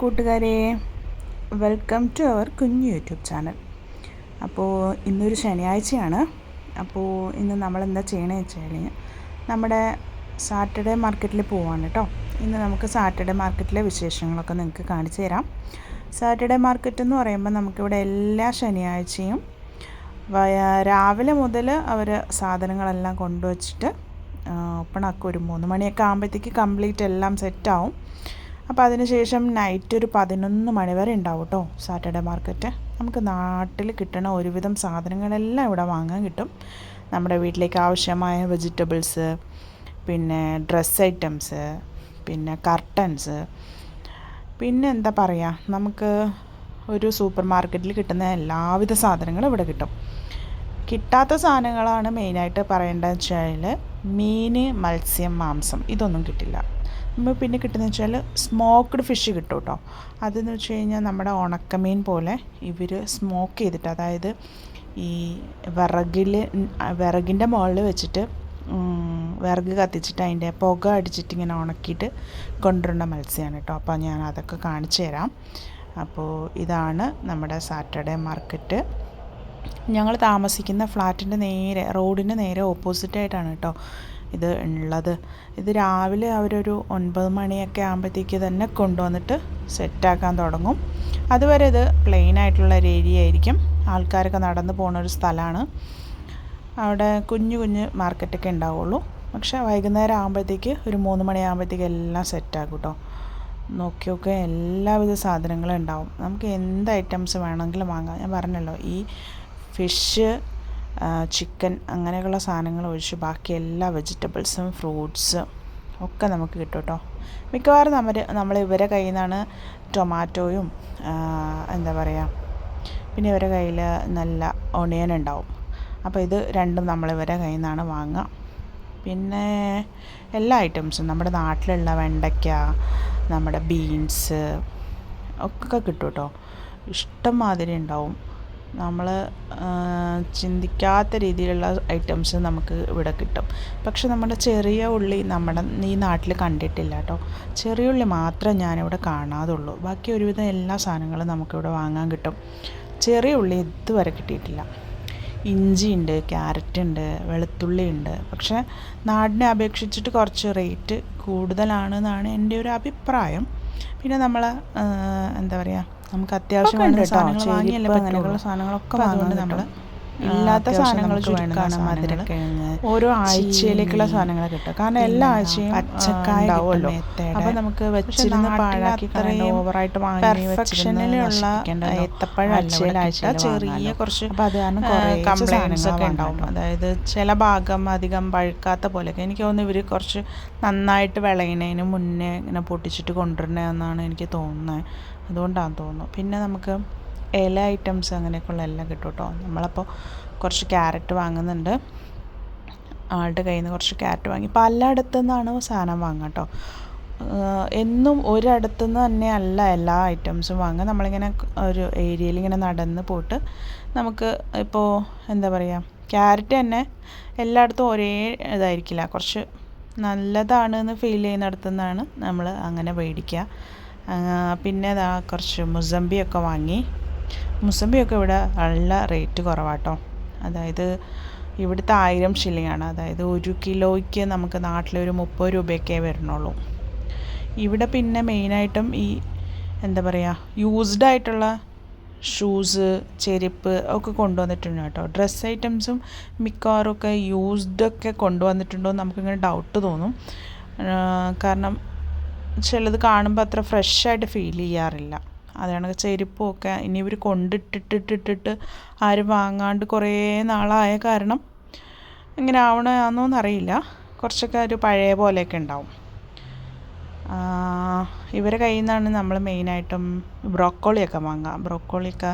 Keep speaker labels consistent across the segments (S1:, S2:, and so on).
S1: കൂട്ടുകാരെ welcome to our കുഞ്ഞു YouTube channel. അപ്പോൾ ഇന്നൊരു ശനിയാഴ്ചയാണ്. അപ്പോൾ ഇന്ന് നമ്മൾ എന്താ ചെയ്യണമെന്ന് വെച്ച് കഴിഞ്ഞാൽ നമ്മുടെ സാറ്റർഡേ മാർക്കറ്റിൽ പോവാണ് കേട്ടോ ഇന്ന് നമുക്ക് സാറ്റർഡേ മാർക്കറ്റിലെ വിശേഷങ്ങളൊക്കെ നിങ്ങൾക്ക് കാണിച്ചു തരാം. സാറ്റർഡേ മാർക്കറ്റ് എന്ന് പറയുമ്പോൾ നമുക്കിവിടെ എല്ലാ ശനിയാഴ്ചയും രാവിലെ മുതൽ അവർ സാധനങ്ങളെല്ലാം കൊണ്ടുവച്ചിട്ട് ഓപ്പണാക്കും ഒരു മൂന്ന് മണിയൊക്കെ ആകുമ്പോഴത്തേക്ക് കംപ്ലീറ്റ് എല്ലാം സെറ്റാവും അപ്പോൾ അതിനുശേഷം നൈറ്റ് ഒരു പതിനൊന്ന് മണി വരെ ഉണ്ടാവും കേട്ടോ സാറ്റർഡേ മാർക്കറ്റ് നമുക്ക് നാട്ടിൽ കിട്ടണ ഒരുവിധം സാധനങ്ങളെല്ലാം ഇവിടെ വാങ്ങാൻ കിട്ടും. നമ്മുടെ വീട്ടിലേക്ക് ആവശ്യമായ വെജിറ്റബിൾസ് പിന്നെ ഡ്രസ്സ് ഐറ്റംസ് പിന്നെ കർട്ടൻസ് പിന്നെ എന്താ പറയുക നമുക്ക് ഒരു സൂപ്പർ മാർക്കറ്റിൽ കിട്ടുന്ന എല്ലാവിധ സാധനങ്ങളും ഇവിടെ കിട്ടും. കിട്ടാത്ത സാധനങ്ങളാണ് മെയിനായിട്ട് പറയേണ്ടതെന്ന് വെച്ചാൽ മീൻ മത്സ്യം മാംസം. ഇതൊന്നും കിട്ടില്ല. നമ്മൾ പിന്നെ കിട്ടുന്നത് വെച്ചാൽ സ്മോക്ക്ഡ് ഫിഷ് കിട്ടും കേട്ടോ അതെന്ന് വെച്ച് കഴിഞ്ഞാൽ നമ്മുടെ ഉണക്കമീൻ പോലെ ഇവർ സ്മോക്ക് ചെയ്തിട്ട് അതായത് ഈ വിറകിൽ വിറകിന്റെ മുകളിൽ വെച്ചിട്ട് വിറക് കത്തിച്ചിട്ട് അതിന്റെ പുക അടിച്ചിട്ട് ഇങ്ങനെ ഉണക്കിയിട്ട് കൊണ്ടുവരുന്ന മത്സ്യമാണ് കേട്ടോ. അപ്പോൾ ഞാൻ അതൊക്കെ കാണിച്ചു തരാം. അപ്പോൾ ഇതാണ് നമ്മുടെ സാറ്റർഡേ മാർക്കറ്റ്. ഞങ്ങൾ താമസിക്കുന്ന ഫ്ലാറ്റിന്റെ നേരെ റോഡിന് നേരെ ഓപ്പോസിറ്റായിട്ടാണ് കേട്ടോ. ഇത് ഉള്ളത്. ഇത് രാവിലെ അവരൊരു ഒൻപത് മണിയൊക്കെ ആകുമ്പോഴത്തേക്ക് തന്നെ കൊണ്ടുവന്നിട്ട് സെറ്റാക്കാൻ തുടങ്ങും. അതുവരെ ഇത് പ്ലെയിൻ ആയിട്ടുള്ള ഒരു ഏരിയ ആയിരിക്കും. ആൾക്കാരൊക്കെ നടന്നു പോകുന്ന ഒരു സ്ഥലമാണ്. അവിടെ കുഞ്ഞു കുഞ്ഞ് മാർക്കറ്റൊക്കെ ഉണ്ടാവുള്ളൂ. പക്ഷേ വൈകുന്നേരം ആകുമ്പോഴത്തേക്ക് ഒരു മൂന്ന് മണിയാകുമ്പോഴത്തേക്ക് എല്ലാം സെറ്റാക്കും കേട്ടോ നോക്കി നോക്കി എല്ലാവിധ സാധനങ്ങളും ഉണ്ടാവും. നമുക്ക് എന്ത് ഐറ്റംസ് വേണമെങ്കിലും വാങ്ങാം. ഞാൻ പറഞ്ഞല്ലോ ഈ ഫിഷ് ചിക്കൻ അങ്ങനെയുള്ള സാധനങ്ങൾ ഒഴിച്ച് ബാക്കി എല്ലാ വെജിറ്റബിൾസും ഫ്രൂട്ട്സ് ഒക്കെ നമുക്ക് കിട്ടും കേട്ടോ. മിക്കവാറും നമ്മൾ നമ്മൾ ഇവരെ കയ്യിൽ നിന്നാണ് ടൊമാറ്റോയും എന്താ പറയുക പിന്നെ ഇവരെ കയ്യിൽ നല്ല ഒണിയൻ ഉണ്ടാവും. അപ്പോൾ ഇത് രണ്ടും നമ്മൾ ഇവരെ കയ്യിൽ നിന്നാണ് വാങ്ങുക. പിന്നെ എല്ലാ ഐറ്റംസും നമ്മുടെ നാട്ടിലുള്ള വെണ്ടയ്ക്ക നമ്മുടെ ബീൻസ് ഒക്കെ കിട്ടും കേട്ടോ. ഇഷ്ടം മാതിരി ഉണ്ടാവും. നമ്മൾ ചിന്തിക്കാത്ത രീതിയിലുള്ള ഐറ്റംസ് നമുക്ക് ഇവിടെ കിട്ടും. പക്ഷെ നമ്മുടെ ചെറിയ ഉള്ളി നമ്മുടെ ഈ നാട്ടിൽ കണ്ടിട്ടില്ല കേട്ടോ. ചെറിയ ഉള്ളി മാത്രമേ ഞാനിവിടെ കാണാതുള്ളൂ. ബാക്കി ഒരുവിധം എല്ലാ സാധനങ്ങളും നമുക്കിവിടെ വാങ്ങാൻ കിട്ടും. ചെറിയ ഉള്ളി ഇതുവരെ കിട്ടിയിട്ടില്ല. ഇഞ്ചി ഉണ്ട് ക്യാരറ്റ് ഉണ്ട് വെളുത്തുള്ളി ഉണ്ട്. പക്ഷേ നാടിനെ അപേക്ഷിച്ചിട്ട് കുറച്ച് റേറ്റ് കൂടുതലാണെന്നാണ് എന്റെ ഒരു അഭിപ്രായം. പിന്നെ നമ്മൾ എന്താ പറയുക നമുക്ക് അത്യാവശ്യം വേണ്ട സാധനങ്ങൾ വാങ്ങിയല്ലേ അങ്ങനെയുള്ള സാധനങ്ങളൊക്കെ വാങ്ങുന്നുണ്ട് നമ്മൾ ഇല്ലാത്ത സാധനങ്ങൾ ചുരുക്കാണ് മധുരക്കിഴങ്ങ് ഓരോ ആഴ്ചയിലേക്കുള്ള സാധനങ്ങൾ കിട്ടും. കാരണം എല്ലാ ആഴ്ചയും പച്ചക്കായ ഉണ്ടാവുമല്ലോ അപ്പോൾ നമുക്ക് വെച്ചിരുന്ന പാഴാക്കി ഓവറായിട്ട് വാങ്ങി പെർഫെക്ഷനിലുള്ള ഏത്തപ്പഴം ആഴ്ചയിലാഴ്ച ചെറിയ കുറച്ച് അപ്പോൾ അത് കാരണം കുറേ കംപ്ലൈൻസ് ഒക്കെ ഉണ്ടാവും. അതായത് ചില ഭാഗം അധികം പഴുക്കാത്ത പോലെയൊക്കെ. എനിക്ക് തോന്നുന്നു ഇവർ കുറച്ച് നന്നായിട്ട് വിളയുന്നതിന് മുന്നേ ഇങ്ങനെ പൊട്ടിച്ചിട്ട് കൊണ്ടുവരണമെന്നാണ് എനിക്ക് തോന്നുന്നത്. അതുകൊണ്ടാണെന്ന് തോന്നുന്നു. പിന്നെ നമുക്ക് ഇല ഐറ്റംസ് അങ്ങനെയൊക്കെയുള്ള എല്ലാം കിട്ടും കേട്ടോ നമ്മളപ്പോൾ കുറച്ച് ക്യാരറ്റ് വാങ്ങുന്നുണ്ട്. ആളുടെ കയ്യിൽ നിന്ന് കുറച്ച് ക്യാരറ്റ് വാങ്ങി. പലയിടത്തു നിന്നാണ് സാധനം വാങ്ങുക കേട്ടോ എന്നും ഒരിടത്തു നിന്ന് തന്നെ അല്ല എല്ലാ ഐറ്റംസും വാങ്ങുക. നമ്മളിങ്ങനെ ഒരു ഏരിയയിൽ ഇങ്ങനെ നടന്ന് പോയിട്ട് നമുക്ക് ഇപ്പോൾ എന്താ പറയുക ക്യാരറ്റ് തന്നെ എല്ലായിടത്തും ഒരേ ഇതായിരിക്കില്ല. കുറച്ച് നല്ലതാണ് എന്ന് ഫീൽ ചെയ്യുന്നിടത്തു നിന്നാണ് നമ്മൾ അങ്ങനെ മേടിക്കുക. പിന്നെ ഇതാ കുറച്ച് മുസമ്പിയൊക്കെ വാങ്ങി. മുസമ്പിയൊക്കെ ഇവിടെ നല്ല റേറ്റ് കുറവാട്ടോ. അതായത് ഇവിടുത്തെ ആയിരം ഷില്ലിങ്ങാണ് അതായത് ഒരു കിലോയ്ക്ക് നമുക്ക് നാട്ടിലൊരു മുപ്പത് രൂപയൊക്കെ വരുന്നുള്ളൂ. ഇവിടെ പിന്നെ മെയിനായിട്ടും ഈ എന്താ പറയുക യൂസ്ഡ് ആയിട്ടുള്ള ഷൂസ് ചെരുപ്പ് ഒക്കെ കൊണ്ടുവന്നിട്ടുണ്ട് കേട്ടോ. ഡ്രസ്സ് ഐറ്റംസും മിക്കവാറും ഒക്കെ യൂസ്ഡ് ഒക്കെ കൊണ്ടുവന്നിട്ടുണ്ടോ നമുക്കിങ്ങനെ ഡൗട്ട് തോന്നും. കാരണം ചിലത് കാണുമ്പോൾ അത്ര ഫ്രഷായിട്ട് ഫീൽ ചെയ്യാറില്ല. അതാണ് ചെരുപ്പൊക്കെ ഇനി ഇവർ കൊണ്ടിട്ടിട്ടിട്ടിട്ടിട്ട് ആരും വാങ്ങാണ്ട് കുറേ നാളായ കാരണം ഇങ്ങനെ ആവണമെന്നൊന്നും അറിയില്ല കുറച്ചൊക്കെ ഒരു പഴയ പോലെയൊക്കെ ഉണ്ടാവും. ഇവരെ കയ്യിൽ നിന്നാണ് നമ്മൾ മെയിനായിട്ടും ബ്രോക്കോളിയൊക്കെ വാങ്ങുക ബ്രോക്കോളിയൊക്കെ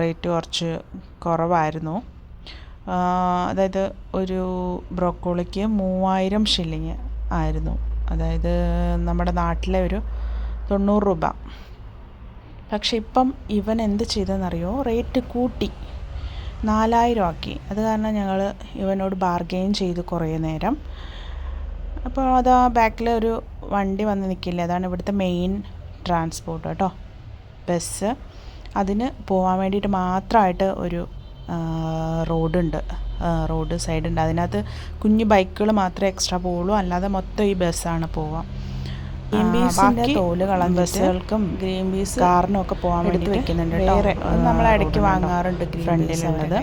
S1: റേറ്റ് കുറച്ച് കുറവായിരുന്നു. അതായത് ഒരു ബ്രോക്കോളിക്ക് മൂവായിരം ഷില്ലിങ് ആയിരുന്നു. അതായത് നമ്മുടെ നാട്ടിലെ ഒരു തൊണ്ണൂറ് രൂപ. പക്ഷെ ഇപ്പം ഇവൻ എന്ത് ചെയ്തെന്നറിയോ റേറ്റ് കൂട്ടി. നാലായിരം ആക്കി. അത് കാരണം ഞങ്ങൾ ഇവനോട് ബാർഗെയിൻ ചെയ്ത് കുറേ നേരം. അപ്പോൾ അതാ ബാക്കിൽ ഒരു വണ്ടി വന്ന് നിൽക്കില്ലേ അതാണ് ഇവിടുത്തെ മെയിൻ ട്രാൻസ്പോർട്ട് കേട്ടോ. ബസ്. അതിന് പോകാൻ വേണ്ടിയിട്ട് മാത്രമായിട്ട് ഒരു റോഡുണ്ട്. റോഡ് സൈഡ് ഉണ്ട് അതിനകത്ത് കുഞ്ഞു ബൈക്കുകൾ മാത്രമേ എക്സ്ട്രാ പോവുള്ളൂ. അല്ലാതെ മൊത്തം ഈ ബസ്സാണ് പോവാം.
S2: ഗ്രീൻ പീസിന്റെ
S1: തോൽ കളഞ്ഞ ബസ്സുകൾക്കും
S2: ഗ്രീൻ പീസ്
S1: കാറിനും ഒക്കെ പോകാൻ വേണ്ടി
S2: വെക്കുന്നുണ്ട്
S1: വേറെ നമ്മൾ ഇടയ്ക്ക് വാങ്ങാറുണ്ട് ഫ്രണ്ടിലുള്ളത്.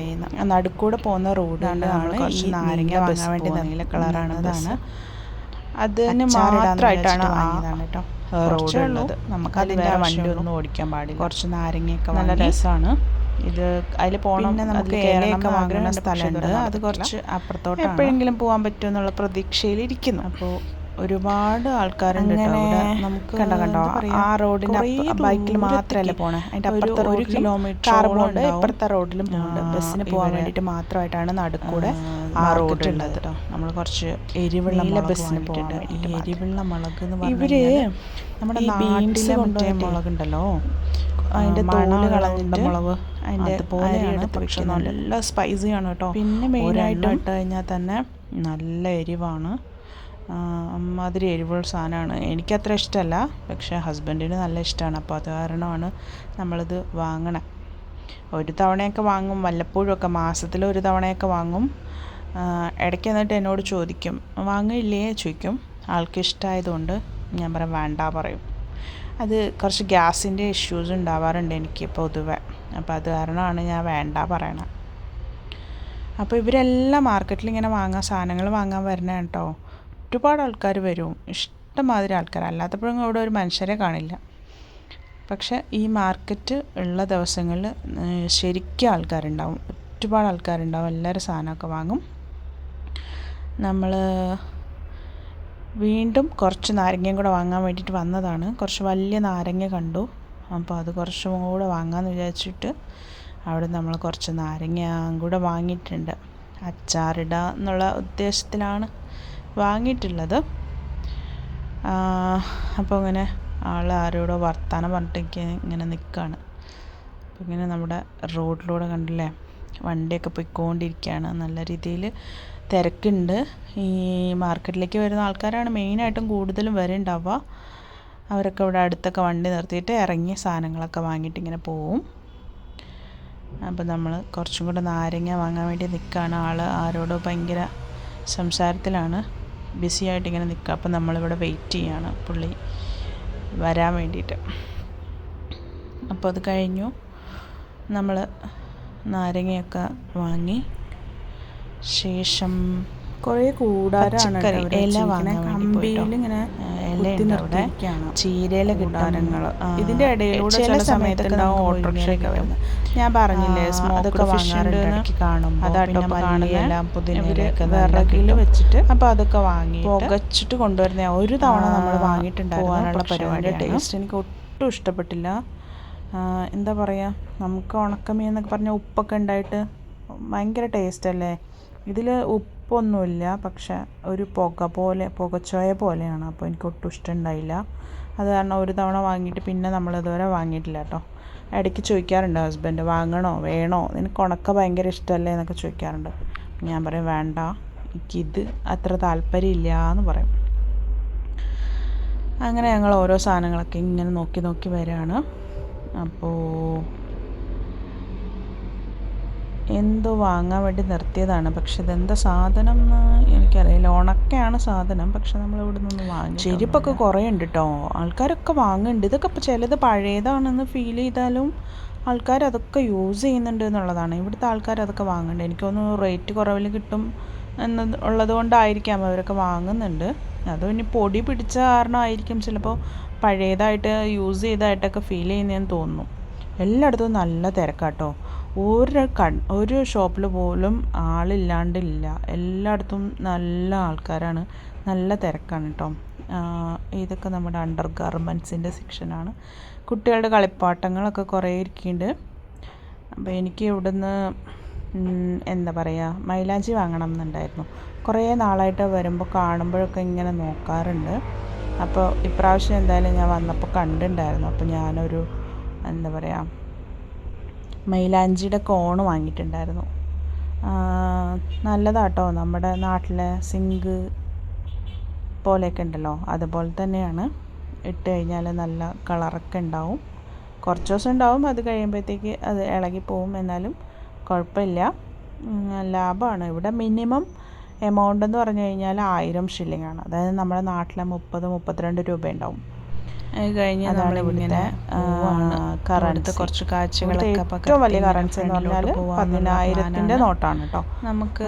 S1: നടുക്കൂടെ പോകുന്ന റോഡാണ് കുറച്ച് നാരങ്ങ വാങ്ങാൻ വേണ്ടി നല്ല കളറാണ് അതാണ്. അതിന് മാത്രമായിട്ടാണ് വാങ്ങിയതാണ് കേട്ടോ. റോഡ് ഉള്ളത് നമുക്ക് അതിന്റെ വണ്ടി ഒന്നും ഓടിക്കാൻ പാടില്ല. കുറച്ച് നാരങ്ങയൊക്കെ നല്ല രസമാണ് ഇത് അതിൽ പോകണം
S2: നമുക്ക് ഇലയൊക്കെ വാങ്ങുന്ന സ്ഥലമുണ്ട്.
S1: അത് കുറച്ച് അപ്പുറത്തോട്ട് എപ്പോഴെങ്കിലും പോകാൻ പറ്റുമെന്നുള്ള പ്രതീക്ഷയിലിരിക്കുന്നു അപ്പോൾ ഒരുപാട് ആൾക്കാരുണ്ട്
S2: അങ്ങനെ.
S1: നമുക്ക് കണ്ടോ കണ്ടോ? ആ റോഡിന്റെ ബൈക്കിൽ മാത്രമല്ല പോണേ? അതിന്റെ
S2: ഒരു-
S1: അപ്പുറത്തെ
S2: ഒരു
S1: കിലോമീറ്റർ
S2: ഓളം
S1: ഇപ്പുറത്തെ റോഡിലും പോകുന്നുണ്ട് ബസ്സിന് പോകാൻ വേണ്ടിയിട്ട് മാത്രമായിട്ടാണ് നടുക്കൂടെ
S2: ആ,
S1: റോഡ്
S2: ഉള്ളത് കേട്ടോ.
S1: നമ്മൾ കുറച്ച്
S2: എരിവുള്ള
S1: ബസ്സിന് പോകാൻ
S2: എരിവെള്ള
S1: വേണ്ടിയിട്ട്
S2: എരിവുള്ള മുളക് എന്ന്
S1: പറഞ്ഞാൽ
S2: ഇവർ
S1: നമ്മുടെ
S2: കൊണ്ടുവന്നിട്ടേ
S1: മുളകുണ്ടല്ലോ.
S2: അതിന്റെ
S1: തോൽ
S2: കളഞ്ഞിട്ട്
S1: മുളക്.
S2: അതുപോലെയാണ്
S1: അരിയെടുത്ത്
S2: പക്ഷെ. നല്ല സ്പൈസിയാണ് കേട്ടോ.
S1: പിന്നെ
S2: മെയിൻ
S1: മെയിനായിട്ട്
S2: ഇട്ട് കഴിഞ്ഞാൽ തന്നെ നല്ല എരിവാണ്.
S1: അമ്മാതിരി എരിവുള്ള സാധനമാണ്. എനിക്കത്ര ഇഷ്ടമല്ല. പക്ഷേ ഹസ്ബൻഡിന് നല്ല ഇഷ്ടമാണ്. അപ്പോൾ അത് കാരണമാണ് നമ്മളിത് വാങ്ങണം. ഒരു തവണയൊക്കെ വാങ്ങും. വല്ലപ്പോഴും ഒക്കെ മാസത്തിൽ ഒരു തവണയൊക്കെ വാങ്ങും. ഇടയ്ക്ക് എന്നിട്ട് എന്നോട് ചോദിക്കും വാങ്ങില്ലേ ചോദിക്കും. ആൾക്ക് ഇഷ്ടമായതുകൊണ്ട് ഞാൻ പറയും വേണ്ട പറയും. അത് കുറച്ച് ഗ്യാസിന്റെ ഇഷ്യൂസ് ഉണ്ടാവാറുണ്ട് എനിക്ക് പൊതുവെ. അപ്പോൾ അത് കാരണമാണ് ഞാൻ വേണ്ട പറയണത് അപ്പോൾ ഇവരെല്ലാം മാർക്കറ്റിൽ ഇങ്ങനെ വാങ്ങാൻ സാധനങ്ങൾ വാങ്ങാൻ വരണ കേട്ടോ. ഒരുപാട് ആൾക്കാർ വരും. ഇഷ്ടംമാതിരി ആൾക്കാർ അല്ലാത്തപ്പോഴും ഇവിടെ ഒരു മനുഷ്യരെ കാണില്ല. പക്ഷേ ഈ മാർക്കറ്റ് ഉള്ള ദിവസങ്ങളിൽ ശരിക്കും ആൾക്കാരുണ്ടാവും. ഒരുപാട് ആൾക്കാരുണ്ടാവും. എല്ലാവരും സാധനമൊക്കെ വാങ്ങും. നമ്മൾ വീണ്ടും കുറച്ച് നാരങ്ങയും കൂടെ വാങ്ങാൻ വേണ്ടിയിട്ട് വന്നതാണ്. കുറച്ച് വലിയ നാരങ്ങ കണ്ടു. അപ്പോൾ അത് കുറച്ചും കൂടെ വാങ്ങാമെന്ന് വിചാരിച്ചിട്ട് അവിടെ നമ്മൾ കുറച്ച് നാരങ്ങ കൂടെ വാങ്ങിയിട്ടുണ്ട്. അച്ചാറിടുക എന്നുള്ള ഉദ്ദേശത്തിലാണ് വാങ്ങിയിട്ടുള്ളത്. അപ്പോൾ ഇങ്ങനെ ആൾ ആരോടോ വർത്താനം പറഞ്ഞിട്ട് ഇങ്ങനെ നിൽക്കുകയാണ്. അപ്പോൾ ഇങ്ങനെ നമ്മുടെ റോഡിലൂടെ കണ്ടില്ലേ വണ്ടിയൊക്കെ പോയിക്കൊണ്ടിരിക്കുകയാണ്. നല്ല രീതിയിൽ തിരക്കുണ്ട്. ഈ മാർക്കറ്റിലേക്ക് വരുന്ന ആൾക്കാരാണ് മെയിനായിട്ടും കൂടുതലും വരുന്നുണ്ടാവുക അവരൊക്കെ ഇവിടെ അടുത്തൊക്കെ വണ്ടി നിർത്തിയിട്ട് ഇറങ്ങി സാധനങ്ങളൊക്കെ വാങ്ങിയിട്ട് ഇങ്ങനെ പോവും. അപ്പോൾ നമ്മൾ കുറച്ചും കൂടെ നാരങ്ങ വാങ്ങാൻ വേണ്ടി നിൽക്കുകയാണ് ആൾ ആരോടോ ഭയങ്കര സംസാരത്തിലാണ്. ബിസി ആയിട്ട് ഇങ്ങനെ നിൽക്കുക അപ്പോൾ നമ്മളിവിടെ വെയിറ്റ് ചെയ്യാണ് പുള്ളി വരാൻ വേണ്ടിയിട്ട്. അപ്പോൾ അത് കഴിഞ്ഞു. നമ്മൾ നാരങ്ങയൊക്കെ വാങ്ങി. ശേഷം
S2: കുറേ കൂടാരാണ് എല്ലാം
S1: ഇല വാങ്ങാൻ വേണ്ടി പോയിട്ടോ.
S2: ഇങ്ങനെ
S1: ആ, അവിടെ. ചീരയില
S2: കൂടാരങ്ങൾ. ഇതിന്റെ ഇടയിലൂടെ ചില നമുക്ക്
S1: ഓട്ടോറിക്ഷയൊക്കെ വരുന്നത്. ഞാൻ പറഞ്ഞില്ലേ
S2: അതൊക്കെ
S1: വാങ്ങാറുണ്ട് കാണും
S2: അതാട്ടോ ഇപ്പൊ
S1: പുതിനയിലൊക്കെ വിറകിൽ
S2: വെച്ചിട്ട്
S1: അപ്പോൾ അതൊക്കെ വാങ്ങി
S2: പുകച്ചിട്ട്
S1: കൊണ്ടുവരുന്ന ഒരു തവണ നമ്മൾ വാങ്ങിയിട്ടുണ്ടായിരുന്നു.
S2: പരിപാടിയാണ്.
S1: ടേസ്റ്റ് എനിക്ക് ഒട്ടും ഇഷ്ടപ്പെട്ടില്ല. എന്താ പറയുക നമുക്ക് ഉണക്കമീൻ എന്നൊക്കെ പറഞ്ഞാൽ ഉപ്പൊക്കെ ഉണ്ടായിട്ട് ഭയങ്കര ടേസ്റ്റ് അല്ലേ? ഇതിൽ ഉപ്പൊന്നുമില്ല പക്ഷെ ഒരു പുക പോലെ പുകച്ചോയ പോലെയാണ്. അപ്പോൾ എനിക്ക് ഒട്ടും ഇഷ്ടമുണ്ടായില്ല. അത് കാരണം ഒരു തവണ വാങ്ങിയിട്ട് പിന്നെ നമ്മൾ ഇതുവരെ വാങ്ങിയിട്ടില്ല കേട്ടോ. ഇടയ്ക്ക് ചോദിക്കാറുണ്ട് ഹസ്ബൻഡ് വാങ്ങണോ? വേണോ? നിനക്ക് ഉണക്ക ഭയങ്കര ഇഷ്ടമല്ലേ എന്നൊക്കെ ചോദിക്കാറുണ്ട്. ഞാൻ പറയും വേണ്ട. എനിക്കിത് അത്ര താല്പര്യമില്ല എന്ന് പറയും. അങ്ങനെ ഞങ്ങൾ ഓരോ സാധനങ്ങളൊക്കെ ഇങ്ങനെ നോക്കി നോക്കി വരികയാണ്. അപ്പോൾ എന്തോ വാങ്ങാൻ വേണ്ടി നിർത്തിയതാണ്. പക്ഷെ ഇതെന്താ സാധനം എന്ന് എനിക്കറിയില്ല. ഉണക്കയാണ് സാധനം. പക്ഷെ നമ്മൾ ഇവിടെ നിന്ന് വാങ്ങി ചെരുപ്പൊക്കെ കുറേ ഉണ്ട് കേട്ടോ ആൾക്കാരൊക്കെ വാങ്ങുന്നുണ്ട്. ഇതൊക്കെ ഇപ്പോൾ ചിലത് പഴയതാണെന്ന് ഫീൽ ചെയ്താലും ആൾക്കാർ അതൊക്കെ യൂസ് ചെയ്യുന്നുണ്ട് എന്നുള്ളതാണ്. ഇവിടുത്തെ ആൾക്കാർ അതൊക്കെ വാങ്ങുന്നുണ്ട്. എനിക്കൊന്ന് റേറ്റ് കുറവിൽ കിട്ടും എന്നത് ഉള്ളത് കൊണ്ടായിരിക്കാം അവരൊക്കെ വാങ്ങുന്നുണ്ട്. അതും ഇനി പൊടി പിടിച്ച കാരണമായിരിക്കും ചിലപ്പോൾ പഴയതായിട്ട് യൂസ് ചെയ്തതായിട്ടൊക്കെ ഫീൽ ചെയ്യുന്നതെന്ന് തോന്നുന്നു. എല്ലായിടത്തും നല്ല തിരക്കാട്ടോ ഒരു കൺ ഒരു ഷോപ്പിൽ പോലും ആളില്ലാണ്ടില്ല. എല്ലായിടത്തും നല്ല ആൾക്കാരാണ്. നല്ല തിരക്കാണ് കേട്ടോ ഇതൊക്കെ നമ്മുടെ അണ്ടർ ഗാർമെൻസിന്റെ സെക്ഷനാണ് കുട്ടികളുടെ കളിപ്പാട്ടങ്ങളൊക്കെ കുറേ ഇരിക്കുന്നുണ്ട് അപ്പോൾ എനിക്ക് ഇവിടുന്ന് എന്താ പറയുക മൈലാഞ്ചി വാങ്ങണം എന്നുണ്ടായിരുന്നു. കുറേ നാളായിട്ട് വരുമ്പോൾ കാണുമ്പോഴൊക്കെ ഇങ്ങനെ നോക്കാറുണ്ട്. അപ്പോൾ ഇപ്രാവശ്യം എന്തായാലും ഞാൻ വന്നപ്പോൾ കണ്ടിട്ടുണ്ടായിരുന്നു അപ്പോൾ ഞാനൊരു എന്താ പറയുക മൈലാഞ്ചിയുടെ കോണ് വാങ്ങിയിട്ടുണ്ടായിരുന്നു. നല്ലതാണ് നല്ലതാട്ടോ നമ്മുടെ നാട്ടിലെ സിങ്ക് പോലെയൊക്കെ ഉണ്ടല്ലോ അതുപോലെ തന്നെയാണ്.
S3: ഇട്ട് കഴിഞ്ഞാൽ നല്ല കളറൊക്കെ ഉണ്ടാവും. കുറച്ച് ദിവസം ഉണ്ടാവും അത് കഴിയുമ്പോഴത്തേക്ക് അത് ഇളകി പോവും. എന്നാലും കുഴപ്പമില്ല. ലാഭമാണ്. ഇവിടെ മിനിമം എമൗണ്ട് എന്ന് പറഞ്ഞു കഴിഞ്ഞാൽ ആയിരം ഷില്ലിംഗ് ആണ്. അതായത് നമ്മുടെ നാട്ടിലെ മുപ്പത് മുപ്പത്തിരണ്ട് രൂപ ഉണ്ടാവും.
S1: കഴിഞ്ഞ് നമ്മളിങ്ങനെ
S3: കറൻസി
S1: കുറച്ച് കാഴ്ചകളൊക്കെ
S3: ഏറ്റവും വലിയ കറൻസി എന്ന് പറഞ്ഞാൽ നോട്ടാണ് കേട്ടോ.
S1: നമുക്ക്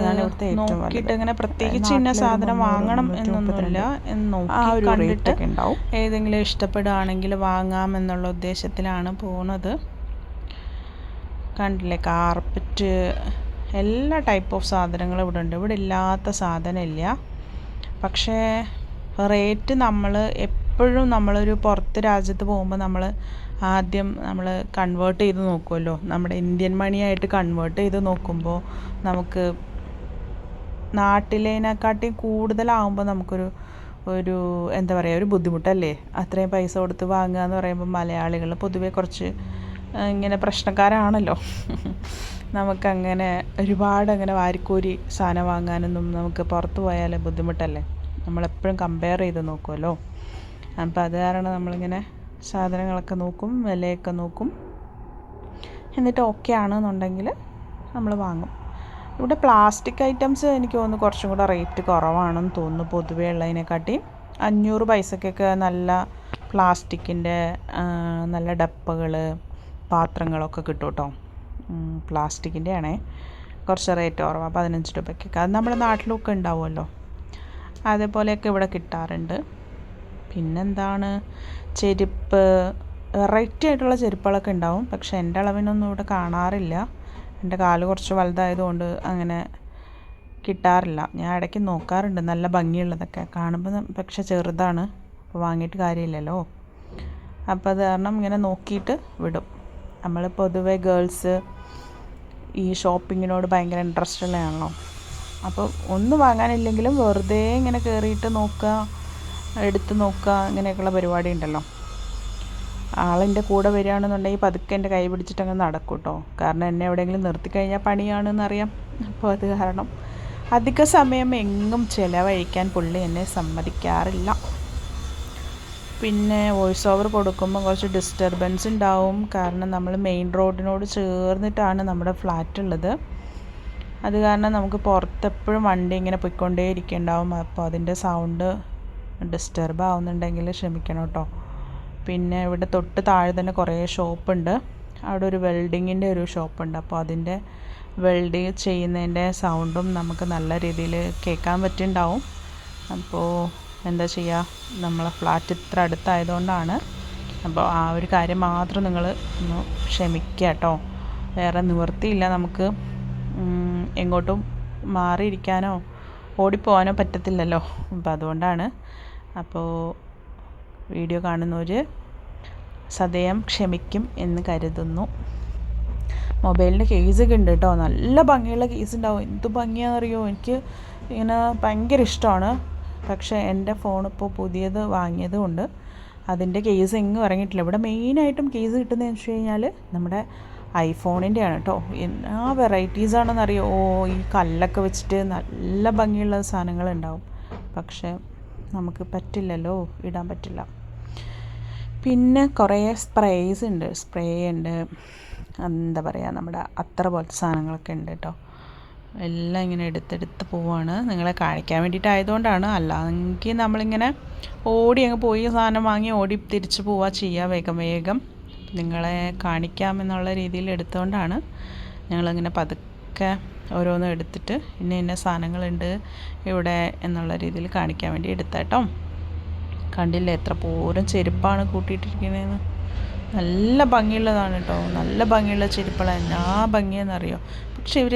S1: നോക്കിയിട്ട്. ഇങ്ങനെ പ്രത്യേകിച്ച് ഇന്ന സാധനം വാങ്ങണം എന്നൊന്നുമില്ല എന്ന് നോക്കി കണ്ടിട്ട് ഏതെങ്കിലും ഇഷ്ടപ്പെടുകയാണെങ്കിൽ വാങ്ങാം എന്നുള്ള ഉദ്ദേശത്തിലാണ് പോണത്. കണ്ടില്ലേ കാർപ്പറ്റ് എല്ലാ ടൈപ്പ് ഓഫ് സാധനങ്ങളും ഇവിടെ ഉണ്ട്. ഇവിടെ ഇല്ലാത്ത സാധനമില്ല പക്ഷേ റേറ്റ് നമ്മൾ എപ്പോഴും നമ്മളൊരു പുറത്ത് രാജ്യത്ത് പോകുമ്പോൾ നമ്മൾ ആദ്യം നമ്മൾ കൺവേർട്ട് ചെയ്ത് നോക്കുമല്ലോ നമ്മുടെ ഇന്ത്യൻ മണിയായിട്ട് കൺവേർട്ട് ചെയ്ത് നോക്കുമ്പോൾ നമുക്ക് നാട്ടിലേനെക്കാട്ടിയും കൂടുതലാകുമ്പോൾ നമുക്കൊരു ഒരു എന്താ പറയുക ഒരു ബുദ്ധിമുട്ടല്ലേ? അത്രയും പൈസ കൊടുത്ത് വാങ്ങുക എന്ന് പറയുമ്പോൾ മലയാളികൾ പൊതുവേ കുറച്ച് ഇങ്ങനെ പ്രശ്നക്കാരാണല്ലോ. നമുക്കങ്ങനെ ഒരുപാട് അങ്ങനെ വാരിക്കോരി സാധനം വാങ്ങാനൊന്നും നമുക്ക് പുറത്ത് പോയാൽ ബുദ്ധിമുട്ടല്ലേ? നമ്മളെപ്പോഴും കമ്പയർ ചെയ്ത് നോക്കുമല്ലോ അപ്പോൾ അത് കാരണം നമ്മളിങ്ങനെ സാധനങ്ങളൊക്കെ നോക്കും വിലയൊക്കെ നോക്കും. എന്നിട്ട് ഓക്കെ ആണെന്നുണ്ടെങ്കിൽ നമ്മൾ വാങ്ങും. ഇവിടെ പ്ലാസ്റ്റിക് ഐറ്റംസ് എനിക്ക് തോന്നുന്നു കുറച്ചും കൂടെ റേറ്റ് കുറവാണെന്ന് തോന്നുന്നു പൊതുവേ ഉള്ളതിനെക്കാട്ടി അഞ്ഞൂറ് പൈസക്കൊക്കെ നല്ല പ്ലാസ്റ്റിക്കിന്റെ നല്ല ഡപ്പകൾ പാത്രങ്ങളൊക്കെ കിട്ടും കേട്ടോ പ്ലാസ്റ്റിക്കിന്റെ ആണേ കുറച്ച് റേറ്റ് കുറവാണ് പതിനഞ്ച് രൂപയ്ക്കൊക്കെ. അത് നമ്മുടെ നാട്ടിലൊക്കെ ഉണ്ടാവുമല്ലോ. അതേപോലെയൊക്കെ ഇവിടെ കിട്ടാറുണ്ട്. പിന്നെന്താണ്? ചെരുപ്പ് വെറൈറ്റി ആയിട്ടുള്ള ചെരുപ്പുകളൊക്കെ ഉണ്ടാവും. പക്ഷെ എന്റെ അളവിനൊന്നും ഇവിടെ കാണാറില്ല. എന്റെ കാൽ കുറച്ച് വലുതായതുകൊണ്ട് അങ്ങനെ കിട്ടാറില്ല. ഞാൻ ഇടയ്ക്ക് നോക്കാറുണ്ട്. നല്ല ഭംഗിയുള്ളതൊക്കെ കാണുമ്പോൾ പക്ഷെ ചെറുതാണ്. അപ്പോൾ വാങ്ങിയിട്ട് കാര്യമില്ലല്ലോ. അപ്പോൾ അത് കാരണം ഇങ്ങനെ നോക്കിയിട്ട് വിടും. നമ്മൾ പൊതുവെ ഗേൾസ് ഈ ഷോപ്പിങ്ങിനോട് ഭയങ്കര ഇൻട്രസ്റ്റ് ഉള്ളതാണല്ലോ. അപ്പോൾ ഒന്നും വാങ്ങാനില്ലെങ്കിലും വെറുതെ ഇങ്ങനെ കയറിയിട്ട് നോക്കുക. എടുത്ത് നോക്കുക അങ്ങനെയൊക്കെയുള്ള പരിപാടി ഉണ്ടല്ലോ. ആളെന്റെ കൂടെ വരികയാണെന്നുണ്ടെങ്കിൽ പതുക്കെ എന്റെ കൈ പിടിച്ചിട്ട് അങ്ങ് നടക്കും കേട്ടോ കാരണം എന്നെ എവിടെയെങ്കിലും നിർത്തി കഴിഞ്ഞാൽ പണിയാണെന്നറിയാം. അപ്പോൾ അത് കാരണം അധിക സമയം എങ്ങും ചിലവഴിക്കാൻ പുള്ളി എന്നെ സമ്മതിക്കാറില്ല. പിന്നെ വോയിസ് ഓവർ കൊടുക്കുമ്പോൾ കുറച്ച് ഡിസ്റ്റർബൻസ് ഉണ്ടാവും. കാരണം നമ്മൾ മെയിൻ റോഡിനോട് ചേർന്നിട്ടാണ് നമ്മുടെ ഫ്ലാറ്റ് ഉള്ളത്. അത് കാരണം നമുക്ക് പുറത്തെപ്പോഴും വണ്ടി ഇങ്ങനെ പോയിക്കൊണ്ടേ ഇരിക്കുന്നുണ്ടാവും അപ്പോൾ അതിന്റെ സൗണ്ട് ഡിസ്റ്റർബ് ആവുന്നുണ്ടെങ്കിൽ ക്ഷമിക്കണം കേട്ടോ പിന്നെ ഇവിടെ തൊട്ട് താഴെ തന്നെ കുറേ ഷോപ്പുണ്ട്. അവിടെ ഒരു വെൽഡിങ്ങിന്റെ ഒരു ഷോപ്പുണ്ട്. അപ്പോൾ അതിന്റെ വെൽഡിങ് ചെയ്യുന്നതിന്റെ സൗണ്ടും നമുക്ക് നല്ല രീതിയിൽ കേൾക്കാൻ പറ്റുന്നുണ്ടാവും അപ്പോൾ എന്താ ചെയ്യുക നമ്മളെ ഫ്ലാറ്റ് ഇത്ര അടുത്തായതുകൊണ്ടാണ്. അപ്പോൾ ആ ഒരു കാര്യം മാത്രം നിങ്ങൾ ഒന്ന് ക്ഷമിക്കുക കേട്ടോ വേറെ നിവൃത്തിയില്ല നമുക്ക്. എങ്ങോട്ടും മാറിയിരിക്കാനോ ഓടിപ്പോവാനോ പറ്റത്തില്ലല്ലോ. അപ്പോൾ അതുകൊണ്ടാണ് അപ്പോൾ വീഡിയോ കാണുന്നവർ സദയം ക്ഷമിക്കും എന്ന് കരുതുന്നു. മൊബൈലിന്റെ കേസൊക്കെ ഉണ്ട് കേട്ടോ നല്ല ഭംഗിയുള്ള കേസ് ഉണ്ടാവും. എന്ത് ഭംഗിയാണെന്നറിയോ? എനിക്ക് ഇങ്ങനെ ഭയങ്കര ഇഷ്ടമാണ്. പക്ഷേ എന്റെ ഫോൺ ഇപ്പോൾ പുതിയത് വാങ്ങിയതുകൊണ്ട് അതിന്റെ കേസ് എങ്ങും ഇറങ്ങിയിട്ടില്ല. ഇവിടെ മെയിനായിട്ടും കേസ് കിട്ടുന്നതെന്ന് വെച്ച് കഴിഞ്ഞാൽ നമ്മുടെ ഐഫോണിന്റെ ആണ് കേട്ടോ എന്നാ വെറൈറ്റീസ് ആണെന്നറിയോ? ഓ ഈ കല്ലൊക്കെ വെച്ചിട്ട് നല്ല ഭംഗിയുള്ള സാധനങ്ങളുണ്ടാവും പക്ഷേ നമുക്ക് പറ്റില്ലല്ലോ ഇടാൻ പറ്റില്ല. പിന്നെ കുറേ സ്പ്രേസ് ഉണ്ട്. സ്പ്രേ ഉണ്ട്. എന്താ പറയുക നമ്മുടെ അത്ര പോലത്തെ സാധനങ്ങളൊക്കെ ഉണ്ട് കേട്ടോ എല്ലാം ഇങ്ങനെ എടുത്തെടുത്ത് പോവാണ്. നിങ്ങളെ കാണിക്കാൻ വേണ്ടിയിട്ടായതുകൊണ്ടാണ്. അല്ലാതെങ്കിൽ നമ്മളിങ്ങനെ ഓടി അങ്ങ് പോയി സാധനം വാങ്ങി ഓടി തിരിച്ച് പോവുക ചെയ്യുക വേഗം വേഗം. നിങ്ങളെ കാണിക്കാമെന്നുള്ള രീതിയിൽ എടുത്തുകൊണ്ടാണ് ഞങ്ങളിങ്ങനെ പതുക്കെ ഓരോന്നും എടുത്തിട്ട് ഇന്ന ഇന്ന സാധനങ്ങളുണ്ട് ഇവിടെ എന്നുള്ള രീതിയിൽ കാണിക്കാൻ വേണ്ടി എടുത്തേട്ടോ. കണ്ടില്ല എത്ര പോരം ചെരുപ്പാണ് കൂട്ടിയിട്ടിരിക്കുന്നതെന്ന് നല്ല ഭംഗിയുള്ളതാണ് കേട്ടോ നല്ല ഭംഗിയുള്ള ചെരുപ്പുകളാണ് എന്നാ ഭംഗിയെന്നറിയോ? പക്ഷെ ഇവർ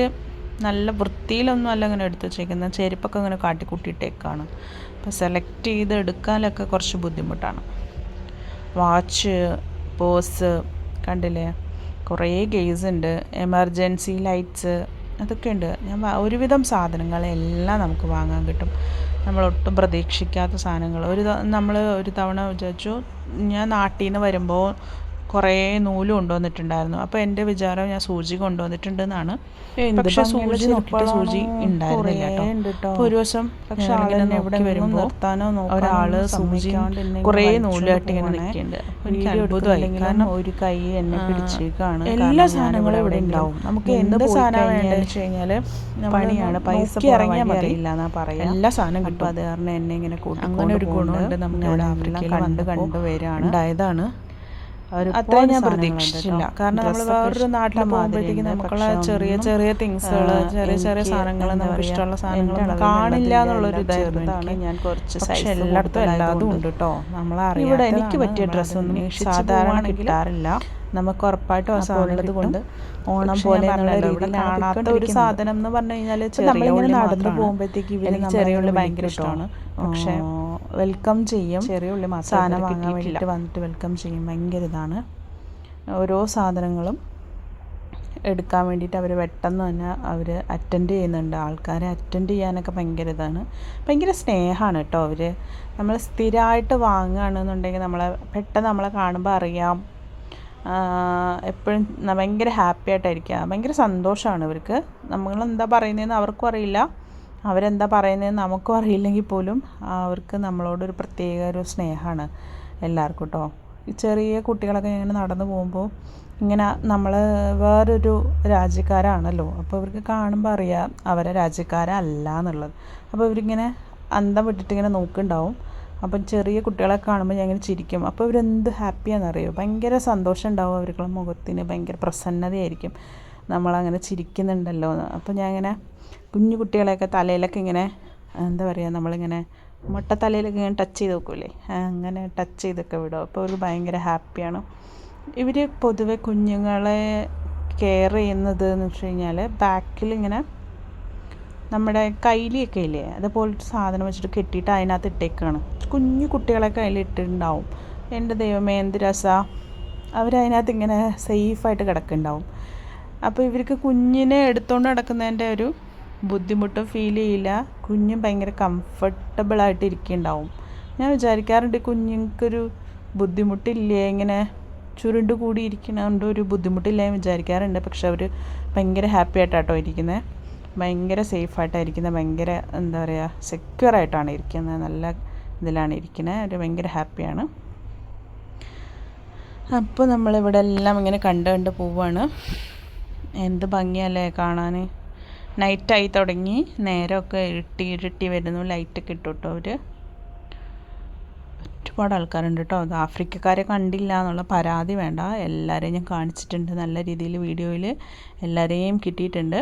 S1: നല്ല വൃത്തിയിലൊന്നും അല്ല ഇങ്ങനെ എടുത്ത് വെച്ചേക്കുന്നത് ചെരുപ്പൊക്കെ ഇങ്ങനെ കാട്ടിക്കൂട്ടിയിട്ടേക്കാണ്. അപ്പോൾ സെലക്ട് ചെയ്ത് എടുക്കാനൊക്കെ കുറച്ച് ബുദ്ധിമുട്ടാണ്. വാച്ച് പേഴ്സ് കണ്ടില്ലേ? കുറേ ഗെയ്സ് ഉണ്ട്. എമർജൻസി ലൈറ്റ്സ് അതൊക്കെ ഉണ്ട് ഞാൻ ഒരുവിധം സാധനങ്ങളെല്ലാം നമുക്ക് വാങ്ങാൻ കിട്ടും. നമ്മൾ ഒട്ടും പ്രതീക്ഷിക്കാത്ത സാധനങ്ങൾ. ഒരു നമ്മൾ ഒരു തവണ വിചാരിച്ചു ഞാൻ നാട്ടിൽ നിന്ന് വരുമ്പോൾ
S3: കുറേ നൂൽ കൊണ്ടുവന്നിട്ടുണ്ടായിരുന്നു. അപ്പോൾ എന്റെ വിചാരം ഞാൻ സൂചി കൊണ്ടുവന്നിട്ടുണ്ടെന്നാണ്. പക്ഷെ സൂചി നോക്കിയിട്ട് സൂചി ഉണ്ടായിരുന്നില്ല കേട്ടോ.
S1: ട്ടോ.
S3: അപ്പോൾ ഒരു ദിവസം
S1: എവിടെ
S3: നോക്കി വരുമ്പോൾ
S1: ഒരാൾ
S3: സൂചി കുറേ
S1: നൂൽ
S3: നൂലായിട്ട് ഇങ്ങനെ നിൽക്കുന്നുണ്ട്. എനിക്ക് അത്ഭുതമായി. കാരണം
S1: ഒരു കൈ എന്നെ പിടിച്ചേക്കാണ്.
S3: എല്ലാ സാധനങ്ങളും ഇവിടെ ഉണ്ടാവും നമുക്ക് എന്ത്
S1: സാധനം
S3: വേണ്ടതെന്ന് വെച്ച് കഴിഞ്ഞാൽ
S1: പണിയാണ്. പൈസ
S3: ഇറങ്ങിയാൽ
S1: മതിയില്ല എന്നാ പറയാ.
S3: എല്ലാ സാധനം കിട്ടും.
S1: അത് കാരണം എന്നെ ഇങ്ങനെ
S3: അങ്ങനെ ഒരു ഗുണമുണ്ട്. നമ്മൾ ഇവിടെ ആഫ്രിക്കയിൽ
S1: കണ്ട് കണ്ട് വരാണ്
S3: ഉണ്ടായതാണ്. അത്രയും ഞാൻ പ്രതീക്ഷിച്ചില്ല. കാരണം നമ്മൾ വേറൊരു നാട്ടിൽ പോകുമ്പോഴത്തേക്ക് നമുക്കുള്ള ചെറിയ ചെറിയ തിങ്സുകൾ ചെറിയ ചെറിയ സാധനങ്ങൾ നമുക്ക് ഇഷ്ടമുള്ള സാധനങ്ങൾ കാണില്ല എന്നുള്ളൊരു ഇതായിരുന്നു
S1: ഞാൻ കുറച്ച്
S3: പക്ഷെ എല്ലായിടത്തും എല്ലാതും ഉണ്ട് കേട്ടോ.
S1: നമ്മളറിയാത്തതാണ്.
S3: ഇവിടെ എനിക്ക് പറ്റിയ ഡ്രസ്സൊന്നും സാധാരണ കിട്ടാറില്ല. നമുക്ക് ഉറപ്പായിട്ടും ആ സാധനം കൊണ്ട് ഓണം പോലെ
S1: ഇവിടെ
S3: കാണാത്ത ഒരു സാധനം എന്ന് പറഞ്ഞു കഴിഞ്ഞാൽ
S1: നമ്മളിങ്ങനെ
S3: ചെറിയ
S1: നടന്നു
S3: നടന്നു
S1: പോകുമ്പോഴത്തേക്ക് ഇവർ
S3: ചെറിയ ഉള്ളി ഭയങ്കര ഇഷ്ടമാണ് പക്ഷെ
S1: വെൽക്കം ചെയ്യും.
S3: ചെറിയ ഉള്ളി
S1: സാധനം വാങ്ങാൻ
S3: വേണ്ടിട്ട്
S1: വേണ്ടിയിട്ട് വന്നിട്ട് വെൽക്കം ചെയ്യും. ഭയങ്കര ഇതാണ്. ഓരോ സാധനങ്ങളും എടുക്കാൻ വേണ്ടിയിട്ട് അവർ പെട്ടെന്ന് തന്നെ അവർ അറ്റൻഡ് ചെയ്യുന്നുണ്ട്. ആൾക്കാരെ അറ്റൻഡ് ചെയ്യാനൊക്കെ ഭയങ്കര ഇതാണ്. ഭയങ്കര സ്നേഹമാണ് കേട്ടോ അവർ നമ്മൾ സ്ഥിരമായിട്ട് വാങ്ങുകയാണെന്നുണ്ടെങ്കിൽ നമ്മളെ പെട്ടെന്ന് നമ്മളെ കാണുമ്പോൾ അറിയാം. എപ്പോഴും ഭയങ്കര ഹാപ്പി ആയിട്ടായിരിക്കുക ഭയങ്കര സന്തോഷമാണ് ഇവർക്ക്. നമ്മളെന്താ പറയുന്നതെന്ന് അവർക്കും അറിയില്ല. അവരെന്താ പറയുന്നതെന്ന് നമുക്കും അറിയില്ലെങ്കിൽ പോലും അവർക്ക് നമ്മളോടൊരു പ്രത്യേക ഒരു സ്നേഹമാണ് എല്ലാവർക്കും കേട്ടോ ഈ ചെറിയ കുട്ടികളൊക്കെ ഇങ്ങനെ നടന്നു പോകുമ്പോൾ ഇങ്ങനെ നമ്മൾ വേറൊരു രാജ്യക്കാരാണല്ലോ. അപ്പോൾ ഇവർക്ക് കാണുമ്പോൾ അറിയാം അവരെ രാജ്യക്കാരല്ല എന്നുള്ളത്. അപ്പോൾ ഇവരിങ്ങനെ അന്തം വിട്ടിട്ടിങ്ങനെ നോക്കുന്നുണ്ടാവും. അപ്പം ചെറിയ കുട്ടികളെ കാണുമ്പോൾ ഞാൻ ഇങ്ങനെ ചിരിക്കും. അപ്പോൾ ഇവരെന്ത് ഹാപ്പിയാണെന്നറിയോ? ഭയങ്കര സന്തോഷം ഉണ്ടാവും അവരുടെ മുഖത്തിന്. ഭയങ്കര പ്രസന്നതയായിരിക്കും. നമ്മളങ്ങനെ ചിരിക്കുന്നുണ്ടല്ലോ. അപ്പോൾ ഞാൻ ഇങ്ങനെ കുഞ്ഞു കുട്ടികളെയൊക്കെ തലയിലൊക്കെ ഇങ്ങനെ എന്താ പറയുക നമ്മളിങ്ങനെ മുട്ട തലയിലൊക്കെ ഇങ്ങനെ ടച്ച് ചെയ്ത് നോക്കൂലേ അങ്ങനെ ടച്ച് ചെയ്തൊക്കെ വിടും. അപ്പോൾ അവർക്ക് ഭയങ്കര ഹാപ്പിയാണ്. ഇവർ പൊതുവെ കുഞ്ഞുങ്ങളെ കെയർ ചെയ്യുന്നത് എന്ന് വെച്ച് കഴിഞ്ഞാൽ ബാക്കിൽ ഇങ്ങനെ നമ്മുടെ കൈലിയൊക്കെ ഇല്ലേ അതുപോലത്തെ സാധനം വെച്ചിട്ട് കെട്ടിയിട്ട് അതിനകത്ത് ഇട്ടേക്കാണ്. കുഞ്ഞു കുട്ടികളെ കയ്യിലിട്ടുണ്ടാവും എന്റെ ദൈവമേ എന്ത് രസാ. അവരതിനകത്ത് ഇങ്ങനെ സേഫായിട്ട് കിടക്കുന്നുണ്ടാവും. അപ്പോൾ ഇവർക്ക് കുഞ്ഞിനെ എടുത്തുകൊണ്ട് നടക്കുന്നതിന്റെ ഒരു ബുദ്ധിമുട്ടും ഫീൽ ചെയ്യില്ല. കുഞ്ഞും ഭയങ്കര കംഫർട്ടബിളായിട്ട് ഇരിക്കുന്നുണ്ടാവും. ഞാൻ വിചാരിക്കാറുണ്ട് കുഞ്ഞുങ്ങൾക്കൊരു ബുദ്ധിമുട്ടില്ലേ? ഇങ്ങനെ ചുരുണ്ട് കൂടി ഇരിക്കണതുകൊണ്ട് ഒരു ബുദ്ധിമുട്ടില്ല എന്ന് വിചാരിക്കാറുണ്ട്. പക്ഷെ അവർ ഭയങ്കര ഹാപ്പി ആയിട്ടാട്ടോ ഇരിക്കുന്നത് ഭയങ്കര സേഫായിട്ടാണ് ഇരിക്കുന്നത് ഭയങ്കര എന്താ പറയുക സെക്യൂർ ആയിട്ടാണ് ഇരിക്കുന്നത്. നല്ല ഇതിലാണ് ഇരിക്കുന്നത്. അവർ ഭയങ്കര ഹാപ്പിയാണ്. അപ്പോൾ നമ്മളിവിടെ എല്ലാം ഇങ്ങനെ കണ്ട് കണ്ട് പോവാണ്. എന്ത് ഭംഗിയല്ലേ കാണാൻ. നൈറ്റായി തുടങ്ങി. നേരമൊക്കെ ഇരുട്ടി ഇരുട്ടി വരുന്നു. ലൈറ്റൊക്കെ ഇട്ടു കേട്ടോ അവർ ഒരുപാട് ആൾക്കാരുണ്ട് കേട്ടോ. അത് ആഫ്രിക്കക്കാരെ കണ്ടില്ല എന്നുള്ള പരാതി വേണ്ട. എല്ലാവരെയും ഞാൻ കാണിച്ചിട്ടുണ്ട് നല്ല രീതിയിൽ വീഡിയോയിൽ. എല്ലാവരെയും കിട്ടിയിട്ടുണ്ട്.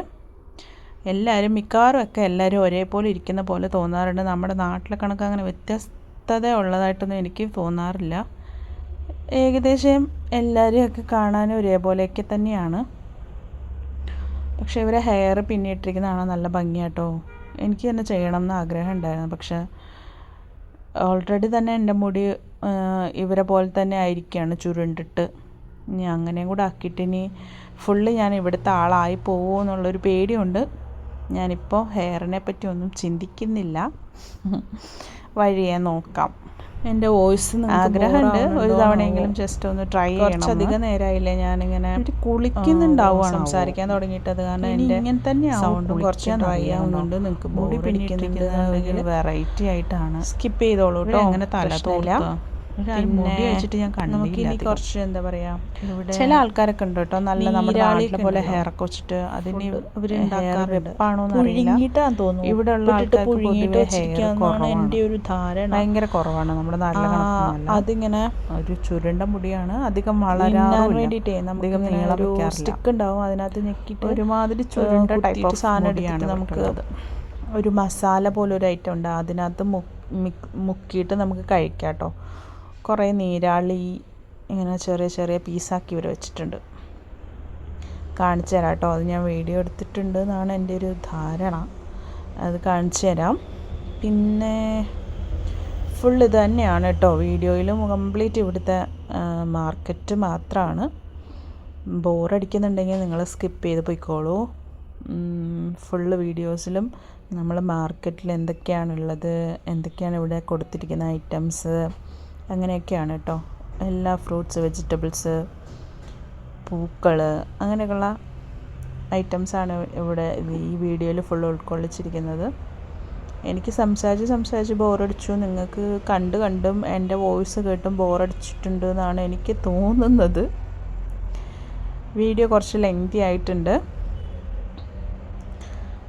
S1: എല്ലാവരും മിക്കവാറും ഒക്കെ എല്ലാവരും ഒരേപോലെ ഇരിക്കുന്ന പോലെ തോന്നാറുണ്ട്. നമ്മുടെ നാട്ടിലെ കണക്ക് അങ്ങനെ വ്യത്യസ്തത ഉള്ളതായിട്ടൊന്നും എനിക്ക് തോന്നാറില്ല. ഏകദേശം എല്ലാവരെയും ഒക്കെ കാണാനും ഒരേപോലെയൊക്കെ തന്നെയാണ്. പക്ഷേ ഇവരെ ഹെയർ പിന്നിട്ടിരിക്കുന്ന നല്ല ഭംഗിയാട്ടോ. എനിക്ക് തന്നെ ചെയ്യണം എന്ന് ആഗ്രഹം ഉണ്ടായിരുന്നു. പക്ഷേ ഓൾറെഡി തന്നെ എന്റെ മുടി ഇവരെ പോലെ തന്നെ ആയിരിക്കുകയാണ് ചുരുണ്ടിട്ട്. ഇനി അങ്ങനെയും കൂടെ ആക്കിയിട്ട് ഇനി ഫുള്ള് ഞാൻ ഇവിടുത്തെ ആളായി പോകുമോ എന്നുള്ളൊരു പേടിയുണ്ട്. ഞാനിപ്പോൾ ഹെയറിനെ പറ്റി ഒന്നും ചിന്തിക്കുന്നില്ല. വഴിയെ നോക്കാം. എന്റെ വോയിസ് ആഗ്രഹമുണ്ട് ഒരു തവണയെങ്കിലും ജസ്റ്റ് ഒന്ന് ട്രൈ ചെയ്യണം. കുറച്ചധികം നേരമായില്ലേ ഞാനിങ്ങനെ കുളിക്കുന്നുണ്ടാവുകയാണ് സംസാരിക്കാൻ തുടങ്ങിയിട്ട് അത് കാരണം എന്റെ ഇങ്ങനെ തന്നെയാണ് സൗണ്ടും കുറച്ച് ട്രൈ ആവുന്നുണ്ട്. നിങ്ങൾക്ക് മുടി പിടിക്കുന്നുണ്ട് വെറൈറ്റി ആയിട്ടാണ്. സ്കിപ്പ് ചെയ്തോളൂ കേട്ടോ അങ്ങനെ തല തോല കണ്ടില്ല കുറച്ച് എന്താ പറയാ ചില ആൾക്കാരൊക്കെ ഉണ്ട് കേട്ടോ. നല്ല നമ്മുടെ നാട്ടിലെ പോലെ ഹെയർ ഒക്കെ വെച്ചിട്ട് അതിന് വെപ്പാണോ തോന്നുന്നു.
S3: ഇവിടെ ഉള്ള ആൾക്കാർക്ക്
S1: എന്റെ ഒരു ധാരണ.
S3: ഭയങ്കര കുറവാണ് നമ്മുടെ നാട്ടിലെ.
S1: അതിങ്ങനെ
S3: ഒരു ചുരുണ്ട മുടിയാണ്. അധികം വളരാൻ
S1: വേണ്ടിയിട്ടേ നമുക്ക് സ്റ്റിക്ക് ഉണ്ടാവും. അതിനകത്ത് ഞെക്കിയിട്ട്
S3: ഒരുമാതിരി ചുരുണ്ട ടൈപ്പ് ഓഫ്
S1: സാധനം നമുക്ക് ഒരു മസാല പോലെ ഒരു ഐറ്റം ഉണ്ട്. അതിനകത്ത് മുക്കിയിട്ട് നമുക്ക് കഴിക്കാം കേട്ടോ. കുറേ നീരാളി ഇങ്ങനെ ചെറിയ ചെറിയ പീസാക്കി ഇവർ വെച്ചിട്ടുണ്ട്. കാണിച്ചു തരാം കേട്ടോ അത് ഞാൻ വീഡിയോ എടുത്തിട്ടുണ്ട് എന്നാണ് എന്റെ ഒരു ധാരണ. അത് കാണിച്ചു തരാം പിന്നെ ഫുൾ ഇത് തന്നെയാണ് കേട്ടോ. വീഡിയോയിലും കംപ്ലീറ്റ് ഇവിടുത്തെ മാർക്കറ്റ് മാത്രമാണ് ബോറടിക്കുന്നുണ്ടെങ്കിൽ നിങ്ങൾ സ്കിപ്പ് ചെയ്ത് പോയിക്കോളൂ. ഫുള്ള് വീഡിയോസിലും നമ്മൾ മാർക്കറ്റിൽ എന്തൊക്കെയാണുള്ളത് എന്തൊക്കെയാണ് ഇവിടെ കൊടുത്തിരിക്കുന്ന ഐറ്റംസ് അങ്ങനെയൊക്കെയാണ് കേട്ടോ. എല്ലാ ഫ്രൂട്ട്സ് വെജിറ്റബിൾസ്
S2: പൂക്കൾ അങ്ങനെയൊക്കെയുള്ള ഐറ്റംസാണ് ഇവിടെ ഈ വീഡിയോയിൽ ഫുൾ ഉൾക്കൊള്ളിച്ചിരിക്കുന്നത്. എനിക്ക് സംസാരിച്ച് സംസാരിച്ച് ബോറടിച്ചു. നിങ്ങൾക്ക് കണ്ട് കണ്ടും എന്റെ വോയിസ് കേട്ടും ബോറടിച്ചിട്ടുണ്ട് എന്നാണ് എനിക്ക് തോന്നുന്നത്. വീഡിയോ കുറച്ച് ലെങ്തി ആയിട്ടുണ്ട്.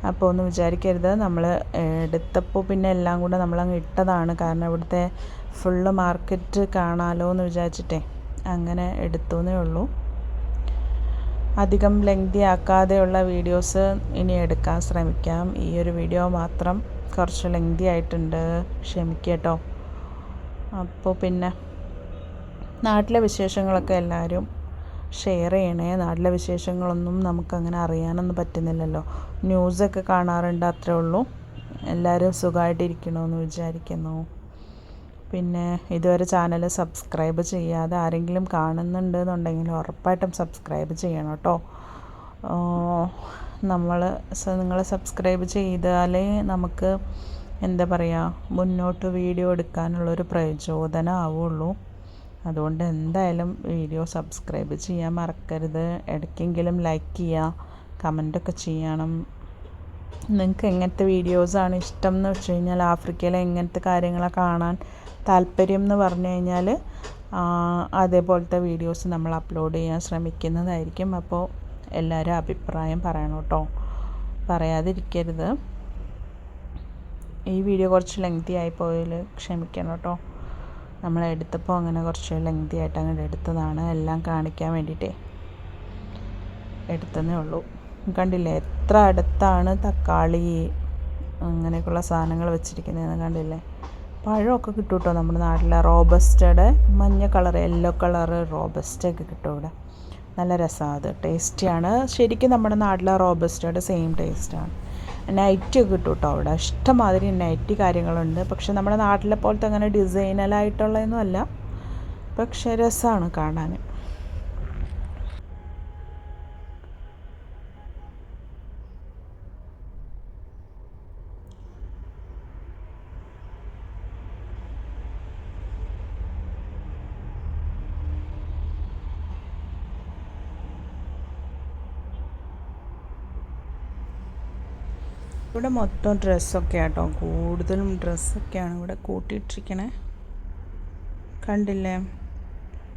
S2: അപ്പോൾ ഒന്നും വിചാരിക്കരുത്. നമ്മൾ എടുത്തപ്പോൾ പിന്നെ എല്ലാം കൂടെ നമ്മളങ്ങ് ഇട്ടതാണ്. കാരണം ഇവിടുത്തെ ഫുള്ള് മാർക്കറ്റ് കാണാമല്ലോ എന്ന് വിചാരിച്ചിട്ടേ. അങ്ങനെ എടുത്തുവെന്നേ ഉള്ളൂ. അധികം ലെങ്തി ആക്കാതെയുള്ള വീഡിയോസ് ഇനി എടുക്കാൻ ശ്രമിക്കാം. ഈ ഒരു വീഡിയോ മാത്രം കുറച്ച് ലെങ്തി ആയിട്ടുണ്ട്. ക്ഷമിക്കട്ടോ. അപ്പോൾ പിന്നെ നാട്ടിലെ വിശേഷങ്ങളൊക്കെ എല്ലാവരും ഷെയർ ചെയ്യണേ. നാട്ടിലെ വിശേഷങ്ങളൊന്നും നമുക്കങ്ങനെ അറിയാനൊന്നും പറ്റുന്നില്ലല്ലോ. ന്യൂസൊക്കെ കാണാറുണ്ട് അത്രേ ഉള്ളൂ. എല്ലാവരും സുഖമായിട്ടിരിക്കണമെന്ന് വിചാരിക്കുന്നു. പിന്നെ ഇതുവരെ ചാനൽ സബ്സ്ക്രൈബ് ചെയ്യാതെ ആരെങ്കിലും കാണുന്നുണ്ട് എന്നുണ്ടെങ്കിൽ ഉറപ്പായിട്ടും സബ്സ്ക്രൈബ് ചെയ്യണം കേട്ടോ. നമ്മൾ നിങ്ങൾ സബ്സ്ക്രൈബ് ചെയ്താലേ നമുക്ക് എന്താ പറയുക മുന്നോട്ട് വീഡിയോ എടുക്കാനുള്ളൊരു പ്രചോദനം ആവുള്ളൂ അതുകൊണ്ട് എന്തായാലും വീഡിയോ സബ്സ്ക്രൈബ് ചെയ്യാൻ മറക്കരുത്. ഇടയ്ക്കെങ്കിലും ലൈക്ക് ചെയ്യുക കമന്റൊക്കെ ചെയ്യണം. നിങ്ങൾക്ക് എങ്ങനത്തെ വീഡിയോസാണ് ഇഷ്ടം എന്ന് വെച്ച് കഴിഞ്ഞാൽ ആഫ്രിക്കയിലെ എങ്ങനത്തെ കാര്യങ്ങളാണ് കാണാൻ താല്പര്യം എന്ന് പറഞ്ഞു കഴിഞ്ഞാൽ അതേപോലത്തെ വീഡിയോസ് നമ്മൾ അപ്ലോഡ് ചെയ്യാൻ ശ്രമിക്കുന്നതായിരിക്കും. അപ്പോൾ എല്ലാവരും അഭിപ്രായം പറയണം കേട്ടോ. പറയാതിരിക്കരുത്. ഈ വീഡിയോ കുറച്ച് ലെങ്തി ആയി പോയതിൽ ക്ഷമിക്കണം കേട്ടോ. നമ്മൾ എടുത്തപ്പോൾ അങ്ങനെ കുറച്ച് ലെങ്തി ആയിട്ട് അങ്ങനെ എടുത്തതാണ്. എല്ലാം കാണിക്കാൻ വേണ്ടിയിട്ടേ എടുത്തതേ ഉള്ളൂ. കണ്ടില്ലേ? എത്ര അടുത്താണ് തക്കാളി അങ്ങനെയൊക്കെയുള്ള സാധനങ്ങൾ വെച്ചിരിക്കുന്നതെന്ന് കണ്ടില്ലേ? പഴമൊക്കെ കിട്ടും കേട്ടോ നമ്മുടെ നാട്ടിലെ റോബസ്റ്റയുടെ മഞ്ഞ കളർ യെല്ലോ കളർ റോബസ്റ്റൊക്കെ കിട്ടും ഇവിടെ. നല്ല രസമാണ് അത്. ടേസ്റ്റിയാണ് ശരിക്കും നമ്മുടെ നാട്ടിലെ റോബസ്റ്റയുടെ സെയിം ടേസ്റ്റാണ് നൈറ്റ് ഒക്കെ കിട്ടും കേട്ടോ അവിടെ. ഇഷ്ടമാതിരി നൈറ്റി കാര്യങ്ങളുണ്ട്. പക്ഷെ നമ്മുടെ നാട്ടിലെ പോലത്തെ അങ്ങനെ ഡിസൈനലായിട്ടുള്ളതൊന്നും അല്ല. പക്ഷെ രസമാണ് കാണാൻ. ഇവിടെ മൊത്തം ഡ്രസ്സൊക്കെ ആട്ടോ കൂടുതലും ഡ്രസ്സൊക്കെയാണ് ഇവിടെ കൂട്ടിയിട്ടിരിക്കണേ. കണ്ടില്ലേ?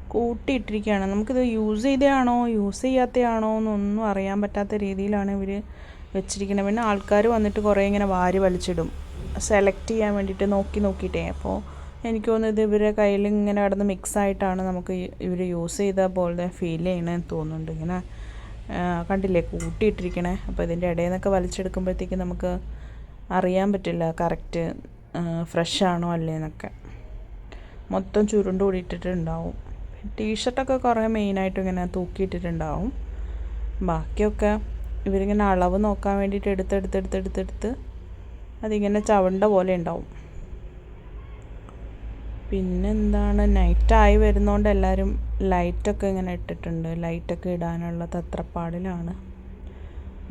S2: കൂട്ടിയിട്ടിരിക്കുകയാണ് നമുക്കിത് യൂസ് ചെയ്തതാണോ? യൂസ് ചെയ്യാത്തതാണോ? എന്നൊന്നും അറിയാൻ പറ്റാത്ത രീതിയിലാണ് ഇവർ വെച്ചിരിക്കുന്നത് പിന്നെ ആൾക്കാർ വന്നിട്ട് കുറേ ഇങ്ങനെ വാരി വലിച്ചിടും. സെലക്ട് ചെയ്യാൻ വേണ്ടിയിട്ട് നോക്കി നോക്കിയിട്ടേ. അപ്പോൾ എനിക്ക് തോന്നുന്നത് ഇവരെ കയ്യിൽ ഇങ്ങനെ കിടന്ന് മിക്സ് ആയിട്ടാണ് നമുക്ക് ഇവർ യൂസ് ചെയ്ത പോലെ ഫീൽ ചെയ്യണമെന്ന് തോന്നുന്നുണ്ട്. ഇങ്ങനെ കണ്ടില്ലേ കൂട്ടിയിട്ടിരിക്കണേ. അപ്പോൾ ഇതിന്റെ ഇടയിൽ നിന്നൊക്കെ വലിച്ചെടുക്കുമ്പോഴത്തേക്ക് നമുക്ക് അറിയാൻ പറ്റില്ല കറക്റ്റ് ഫ്രഷ് ആണോ അല്ലേന്നൊക്കെ. മൊത്തം ചുരുണ്ട് കൂടിയിട്ടിട്ടുണ്ടാവും. ടീഷർട്ടൊക്കെ കുറേ മെയിനായിട്ട് ഇങ്ങനെ തൂക്കിയിട്ടിട്ടുണ്ടാവും. ബാക്കിയൊക്കെ ഇവരിങ്ങനെ അളവ് നോക്കാൻ വേണ്ടിയിട്ട് എടുത്തെടുത്തെടുത്തെടുത്തെടുത്ത് അതിങ്ങനെ ചവണ്ട പോലെ ഉണ്ടാവും. പിന്നെന്താണ് നൈറ്റായി വരുന്നതുകൊണ്ട് എല്ലാവരും ലൈറ്റൊക്കെ ഇങ്ങനെ ഇട്ടിട്ടുണ്ട്. ലൈറ്റൊക്കെ ഇടാനുള്ള തത്രപ്പാടിലാണ്.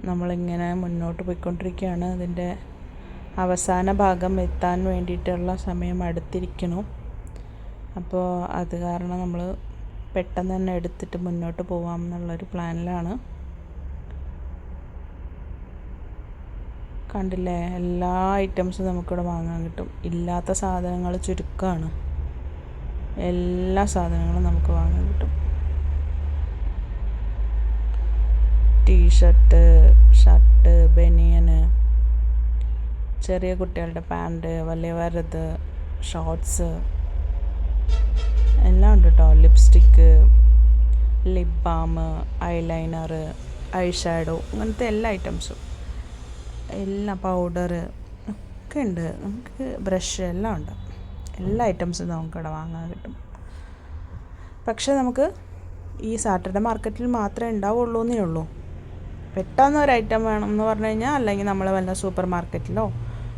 S2: നമ്മളിങ്ങനെ മുന്നോട്ട് പോയിക്കൊണ്ടിരിക്കുകയാണ്. അതിന്റെ അവസാന ഭാഗം എത്താൻ വേണ്ടിയിട്ടുള്ള സമയം അടുത്തിരിക്കണു അപ്പോൾ അത് കാരണം നമ്മൾ പെട്ടെന്ന് തന്നെ എടുത്തിട്ട് മുന്നോട്ട് പോകാം എന്നുള്ളൊരു പ്ലാനിലാണ്. കണ്ടില്ലേ? എല്ലാ ഐറ്റംസും നമുക്കിവിടെ വാങ്ങാൻ കിട്ടും. ഇല്ലാത്ത സാധനങ്ങൾ ചുരുക്കമാണ് എല്ലാ സാധനങ്ങളും നമുക്ക് വാങ്ങാൻ കിട്ടും. ടീഷർട്ട് ഷർട്ട് ബനിയന് ചെറിയ കുട്ടികളുടെ പാന്റ് വലിയവരത് ഷോർട്സ് എല്ലാം ഉണ്ട് കേട്ടോ lipstick lip balm eyeliner eye shadow അങ്ങനത്തെ എല്ലാ ഐറ്റംസും. എല്ലാ പൗഡർ ഒക്കെ ഉണ്ട്. നമുക്ക് ബ്രഷ് എല്ലാം ഉണ്ട്. എല്ലാ ഐറ്റംസും നമുക്ക് ഇവിടെ വാങ്ങാൻ കിട്ടും. പക്ഷേ നമുക്ക് ഈ സാറ്റർഡേ മാർക്കറ്റിൽ മാത്രമേ ഉണ്ടാവുള്ളൂ എന്നേ ഉള്ളൂ. പെട്ടെന്ന് ഒരു ഐറ്റം വേണം എന്ന് പറഞ്ഞു കഴിഞ്ഞാൽ അല്ലെങ്കിൽ നമ്മൾ വല്ല സൂപ്പർ മാർക്കറ്റിലോ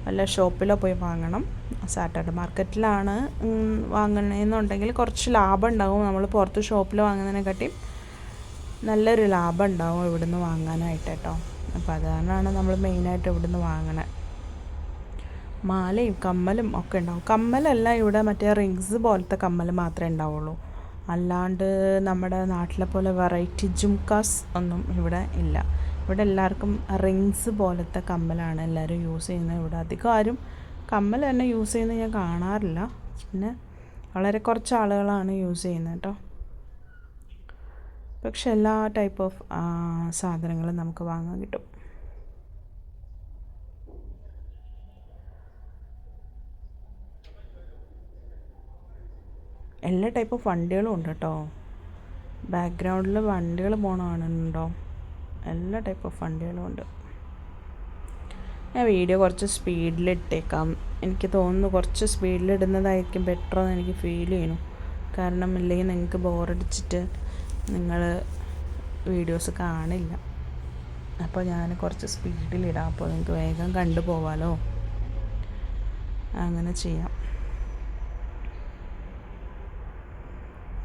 S2: വല്ല ഷോപ്പിലോ പോയി വാങ്ങണം. സാറ്റർഡേ മാർക്കറ്റിലാണ് വാങ്ങണമെന്നുണ്ടെങ്കിൽ കുറച്ച് ലാഭം ഉണ്ടാവും. നമ്മൾ പുറത്ത് ഷോപ്പിൽ വാങ്ങുന്നതിനെക്കാട്ടി നല്ലൊരു ലാഭം ഉണ്ടാവും ഇവിടുന്ന് വാങ്ങാനായിട്ട് കേട്ടോ. അപ്പോൾ അത് നമ്മൾ മെയിനായിട്ട് ഇവിടുന്ന് വാങ്ങണത് മാലയും കമ്മലും ഒക്കെ ഉണ്ടാവും. കമ്മലല്ല ഇവിടെ മറ്റേ റിങ്സ് പോലത്തെ കമ്മൽ മാത്രമേ ഉണ്ടാവുള്ളൂ. അല്ലാണ്ട് നമ്മുടെ നാട്ടിലെ പോലെ വെറൈറ്റി ജുംകാസ് ഒന്നും ഇവിടെ ഇല്ല. ഇവിടെ എല്ലാവർക്കും റിങ്സ് പോലത്തെ കമ്മലാണ് എല്ലാവരും യൂസ് ചെയ്യുന്നത്. ഇവിടെ അധികം ആരും കമ്മൽ തന്നെ യൂസ് ചെയ്യുന്നത് ഞാൻ കാണാറില്ല. പിന്നെ വളരെ കുറച്ച് ആളുകളാണ് യൂസ് ചെയ്യുന്നത് കേട്ടോ. പക്ഷെ എല്ലാ ടൈപ്പ് ഓഫ് സാധനങ്ങളും നമുക്ക് വാങ്ങാൻ കിട്ടും. എല്ലാ ടൈപ്പ് ഓഫ് വണ്ടികളും ഉണ്ട് കേട്ടോ ബാക്ക്ഗ്രൗണ്ടിൽ വണ്ടികൾ പോകണ എല്ലാ ടൈപ്പ് ഓഫ് വണ്ടികളും ഉണ്ട്. ഞാൻ വീഡിയോ കുറച്ച് സ്പീഡിൽ ഇട്ടേക്കാം. എനിക്ക് തോന്നുന്നു കുറച്ച് സ്പീഡിൽ ഇടുന്നതായിരിക്കും ബെറ്റർ എന്ന് എനിക്ക് ഫീൽ ചെയ്യുന്നു. കാരണം ഇല്ലെങ്കിൽ നിങ്ങൾക്ക് ബോറടിച്ചിട്ട് നിങ്ങൾ വീഡിയോസ് കാണില്ല. അപ്പോൾ ഞാൻ കുറച്ച് സ്പീഡിലിടാം അപ്പോൾ നിങ്ങൾക്ക് വേഗം കണ്ടു പോവാലോ അങ്ങനെ ചെയ്യാം.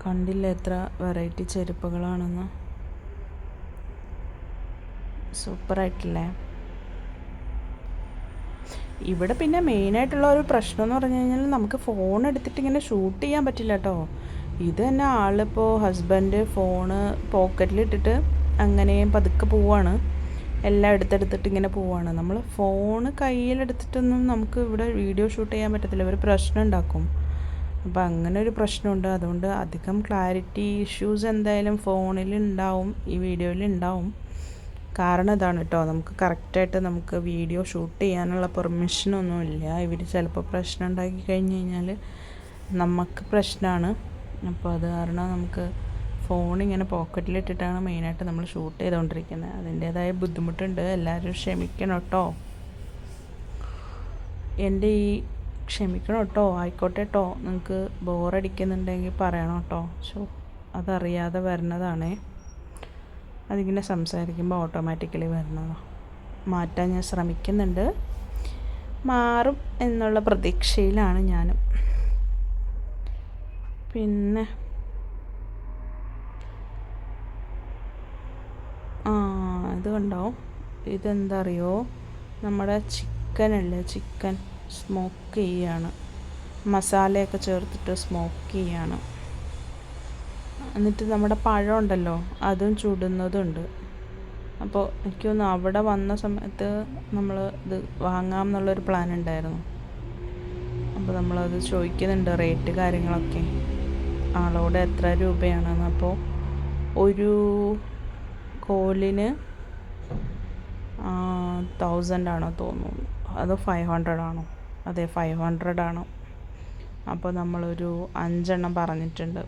S2: കണ്ടില്ല എത്ര വെറൈറ്റി ചെരുപ്പുകളാണെന്ന്. സൂപ്പറായിട്ടില്ലേ ഇവിടെ പിന്നെ മെയിനായിട്ടുള്ള ഒരു പ്രശ്നം എന്ന് പറഞ്ഞു കഴിഞ്ഞാൽ നമുക്ക് ഫോൺ എടുത്തിട്ട് ഇങ്ങനെ ഷൂട്ട് ചെയ്യാൻ പറ്റില്ല കേട്ടോ ഇത് തന്നെ ആളിപ്പോൾ ഹസ്ബൻഡ് ഫോണ് പോക്കറ്റിലിട്ടിട്ട് അങ്ങനെയും പതുക്കെ പോവാണ്. എല്ലാം എടുത്തെടുത്തിട്ട് ഇങ്ങനെ പോവാണ്. നമ്മൾ ഫോണ് കയ്യിലെടുത്തിട്ടൊന്നും നമുക്ക് ഇവിടെ വീഡിയോ ഷൂട്ട് ചെയ്യാൻ പറ്റത്തില്ല. ഒരു പ്രശ്നം ഉണ്ടാക്കും. അപ്പോൾ അങ്ങനെ ഒരു പ്രശ്നമുണ്ട്. അതുകൊണ്ട് അധികം ക്ലാരിറ്റി ഇഷ്യൂസ് എന്തായാലും ഫോണിൽ ഉണ്ടാവും ഈ വീഡിയോയിൽ ഉണ്ടാവും. കാരണം ഇതാണ് കേട്ടോ നമുക്ക് കറക്റ്റായിട്ട് നമുക്ക് വീഡിയോ ഷൂട്ട് ചെയ്യാനുള്ള പെർമിഷനൊന്നുമില്ല ഇവർ ചിലപ്പോൾ പ്രശ്നം ഉണ്ടാക്കി കഴിഞ്ഞ് കഴിഞ്ഞാൽ നമുക്ക് പ്രശ്നമാണ് അപ്പോൾ അത് കാരണം നമുക്ക് ഫോൺ ഇങ്ങനെ പോക്കറ്റിലിട്ടിട്ടാണ് മെയിനായിട്ട് നമ്മൾ ഷൂട്ട് ചെയ്തുകൊണ്ടിരിക്കുന്നത് അതിന്റേതായ ബുദ്ധിമുട്ടുണ്ട്. എല്ലാവരും ക്ഷമിക്കണം കേട്ടോ എന്റെ ഈ ക്ഷമിക്കണം കേട്ടോ ആയിക്കോട്ടെ കേട്ടോ നിങ്ങൾക്ക് ബോറടിക്കുന്നുണ്ടെങ്കിൽ പറയണം കേട്ടോ ഷോ അതറിയാതെ വരുന്നതാണേ. അതിങ്ങനെ സംസാരിക്കുമ്പോൾ ഓട്ടോമാറ്റിക്കലി വരുന്നതാണ് മാറ്റാൻ ഞാൻ ശ്രമിക്കുന്നുണ്ട്. മാറും എന്നുള്ള പ്രതീക്ഷയിലാണ് ഞാനും. പിന്നെ ആ ഇത് കണ്ടോ? ഇതെന്താ അറിയോ? നമ്മുടെ ചിക്കൻ അല്ലേ ചിക്കൻ. സ്മോക്ക് ചെയ്യാണ്. മസാലയൊക്കെ ചേർത്തിട്ട് സ്മോക്ക് ചെയ്യാണ്. എന്നിട്ട് നമ്മുടെ പഴം ഉണ്ടല്ലോ അതും ചുടുന്നതുണ്ട്. അപ്പോൾ എനിക്കൊന്ന് അവിടെ വന്ന സമയത്ത് നമ്മൾ ഇത് വാങ്ങാം എന്നുള്ളൊരു പ്ലാൻ ഉണ്ടായിരുന്നു. അപ്പോൾ നമ്മളത് ചോദിക്കുന്നുണ്ട് റേറ്റ് കാര്യങ്ങളൊക്കെ. ആളോട് എത്ര രൂപയാണെന്ന്. അപ്പോൾ ഒരു കോലിന് തൗസൻഡ് ആണോ തോന്നുന്നു. അത് ഫൈവ് ഹൺഡ്രഡ് ആണോ? അതെ ഫൈവ് ഹൺഡ്രഡ് ആണ്. അപ്പോൾ നമ്മളൊരു അഞ്ചെണ്ണം പറഞ്ഞിട്ടുണ്ട്.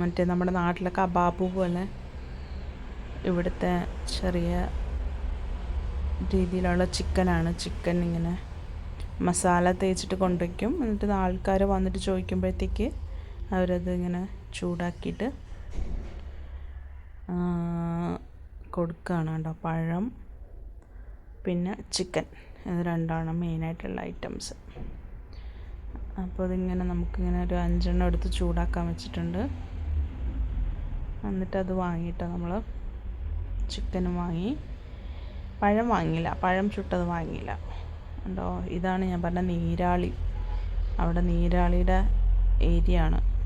S2: മറ്റേ നമ്മുടെ നാട്ടിലെ കബാബ് പോലെ ഇവിടുത്തെ ചെറിയ രീതിയിലുള്ള ചിക്കനാണ് ചിക്കൻ ഇങ്ങനെ മസാല തേച്ചിട്ട് കൊണ്ടുവയ്ക്കും. എന്നിട്ട് ആൾക്കാർ വന്നിട്ട് ചോദിക്കുമ്പോഴത്തേക്ക് അവരത് ഇങ്ങനെ ചൂടാക്കിയിട്ട് കൊടുക്കുകയാണ് കേട്ടോ പഴം. പിന്നെ ചിക്കൻ ഇത് രണ്ടാണ് മെയിനായിട്ടുള്ള ഐറ്റംസ്. അപ്പോൾ ഇതിങ്ങനെ നമുക്കിങ്ങനെ ഒരു അഞ്ചെണ്ണം എടുത്ത് ചൂടാക്കാൻ വെച്ചിട്ടുണ്ട്. എന്നിട്ട് അത് വാങ്ങിയിട്ട് നമ്മൾ ചിക്കനും വാങ്ങി. പഴം വാങ്ങിയില്ല. പഴം ചുട്ടത് വാങ്ങിയില്ല. ഉണ്ടോ ഇതാണ് ഞാൻ പറഞ്ഞ നീരാളി. അവിടെ നീരാളിയുടെ ഏരിയ ആണ്